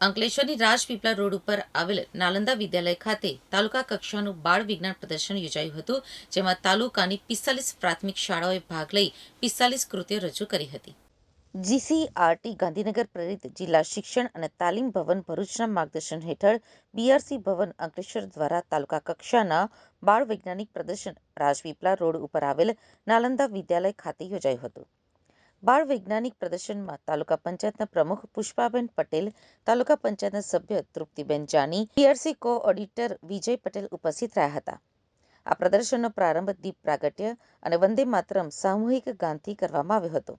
અંકલેશ્વરની Rajpipla road ઉપર આવેલ નાલંદા વિદ્યાલય ખાતે તાલુકા કક્ષાનું બાળ વિજ્ઞાન પ્રદર્શન યોજાયું હતું, જેમાં તાલુકાની પિસ્તાલીસ પ્રાથમિક શાળાઓએ ભાગ લઈ પિસ્તાલીસ કૃત્યો રજૂ કરી હતી. જીસીઆરટી ગાંધીનગર પ્રેરિત જિલ્લા શિક્ષણ અને તાલીમ ભવન ભરૂચના માર્ગદર્શન હેઠળ બીઆરસી ભવન અંકલેશ્વર દ્વારા તાલુકા કક્ષાના બાળ વૈજ્ઞાનિક પ્રદર્શન રાજપીપળા રોડ ઉપર આવેલ નાલંદા વિદ્યાલય ખાતે યોજાયું હતું. બાળ વૈજ્ઞાનિક પ્રદર્શનમાં તાલુકા પંચાયતના પ્રમુખ પુષ્પાબેન પટેલ, તાલુકા પંચાયતના સભ્ય Triptiben Jani, PRC co auditor Vijay Patel ઉપસ્થિત રહ્યા હતા. આ પ્રદર્શનનો પ્રારંભ દીપ પ્રાગટ્ય અને વંદે માતરમ સામૂહિક ગાનથી કરવામાં આવ્યો હતો.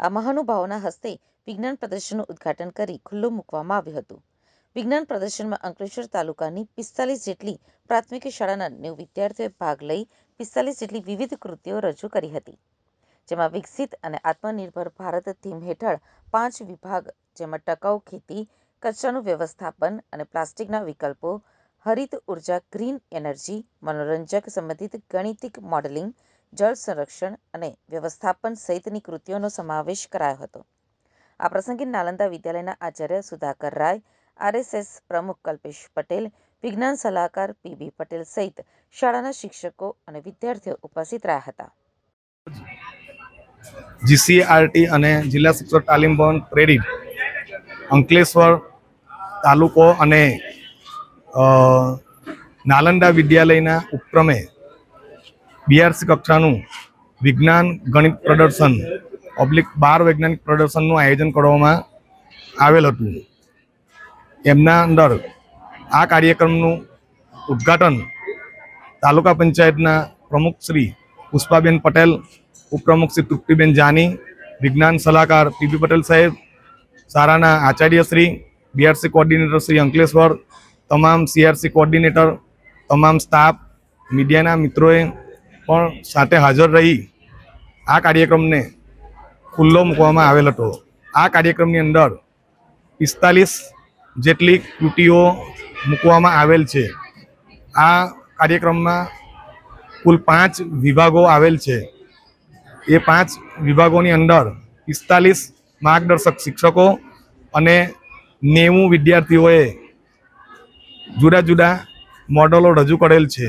આ મહાનુભાવોના હસ્તે વિજ્ઞાન પ્રદર્શનનું ઉદ્ઘાટન કરી ખુલ્લું મૂકવામાં આવ્યું હતું. વિજ્ઞાન પ્રદર્શનમાં અંકલેશ્વર તાલુકાની પિસ્તાલીસ જેટલી પ્રાથમિક શાળાના નેવું વિદ્યાર્થીઓએ ભાગ લઈ પિસ્તાલીસ જેટલી વિવિધ કૃતિઓ રજૂ કરી હતી. જેમાં વિકસિત અને આત્મનિર્ભર ભારત થીમ હેઠળ પાંચ વિભાગ, જેમાં ટકાઉ ખેતી, કચરાનું વ્યવસ્થાપન અને પ્લાસ્ટિકના વિકલ્પો, હરિત ઊર્જા, ગ્રીન એનર્જી, મનોરંજક સંબંધિત ગણિતિક મોડેલિંગ, જળ સંરક્ષણ અને વ્યવસ્થાપન સહિતની કૃતિઓનો સમાવેશ કરાયો હતો. આ પ્રસંગે નાલંદા વિદ્યાલયના આચાર્ય સુધાકર રાય, આરએસએસ પ્રમુખ કલ્પેશ પટેલ, વિજ્ઞાન સલાહકાર પીબી પટેલ સહિત શાળાના શિક્ષકો અને વિદ્યાર્થીઓ ઉપસ્થિત રહ્યા હતા. જીસીઆરટી અને જિલ્લા શિક્ષક તાલીમ ભવન પ્રેરિત અંકલેશ્વર તાલુકો અને નાલંદા વિદ્યાલયના ઉપક્રમે બીઆરસી કક્ષાનું વિજ્ઞાન ગણિત પ્રદર્શન ઓબ્લિક બાર વૈજ્ઞાનિક પ્રદર્શનનું આયોજન કરવામાં આવેલ હતું. એમના અંદર આ કાર્યક્રમનું ઉદ્ઘાટન તાલુકા પંચાયતના પ્રમુખ શ્રી પુષ્પાબેન પટેલ, ઉપપ્રમુખ શ્રી તૃપ્તિબેન જાની, વિજ્ઞાન સલાહકાર પીબી પટેલ સાહેબ શાળાના આચાર્ય શ્રી બીઆરસી કોઓર્ડિનેટર શ્રી અંકલેશ્વર, તમામ સીઆરસી કોઓર્ડિનેટર તમામ સ્ટાફ મીડિયાના મિત્રોએ પણ સાથે હાજર રહી આ કાર્યક્રમને ખુલ્લો મૂકવામાં આવેલ હતો. આ કાર્યક્રમની અંદર પિસ્તાલીસ જેટલી કૃતિઓ મૂકવામાં આવેલ છે. આ કાર્યક્રમમાં કુલ પાંચ વિભાગો આવેલ છે. એ પાંચ વિભાગોની અંદર પિસ્તાલીસ માર્ગદર્શક શિક્ષકો અને નેવું વિદ્યાર્થીઓએ જુદા જુદા મોડલો રજૂ કરેલ છે.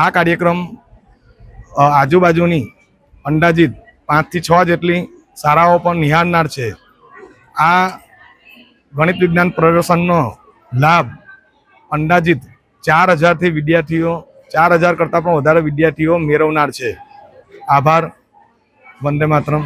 આ કાર્યક્રમ આજુબાજુની અંદાજિત પાંચથી છ જેટલી શાળાઓ પણ નિહાળનાર છે. આ ગણિત વિજ્ઞાન પ્રદર્શનનો લાભ અંદાજિત ચાર હજારથી વિદ્યાર્થીઓ ચાર હજાર કરતાં પણ વધારે વિદ્યાર્થીઓ મેળવનાર છે. આભાર. વંદે માતરમ.